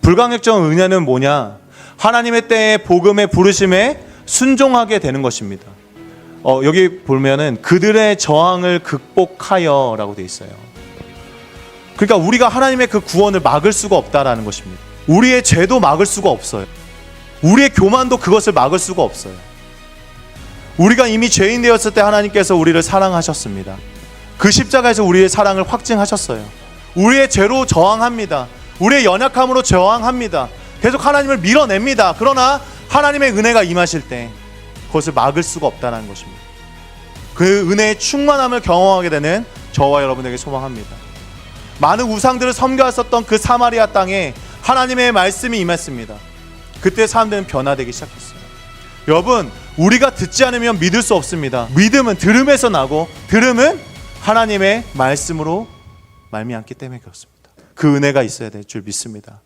불강력적 은혜는 뭐냐? 하나님의 때에 복음의 부르심에 순종하게 되는 것입니다. 어, 여기 보면은 그들의 저항을 극복하여라고 돼 있어요. 그러니까 우리가 하나님의 그 구원을 막을 수가 없다라는 것입니다. 우리의 죄도 막을 수가 없어요. 우리의 교만도 그것을 막을 수가 없어요. 우리가 이미 죄인 되었을 때 하나님께서 우리를 사랑하셨습니다. 그 십자가에서 우리의 사랑을 확증하셨어요. 우리의 죄로 저항합니다. 우리의 연약함으로 저항합니다. 계속 하나님을 밀어냅니다. 그러나 하나님의 은혜가 임하실 때 그것을 막을 수가 없다는 것입니다. 그 은혜의 충만함을 경험하게 되는 저와 여러분에게 소망합니다. 많은 우상들을 섬겨왔었던 그 사마리아 땅에 하나님의 말씀이 임했습니다. 그때 사람들은 변화되기 시작했어요. 여러분, 우리가 듣지 않으면 믿을 수 없습니다. 믿음은 들음에서 나고 들음은 하나님의 말씀으로 말미암기 때문에 그렇습니다. 그 은혜가 있어야 될 줄 믿습니다.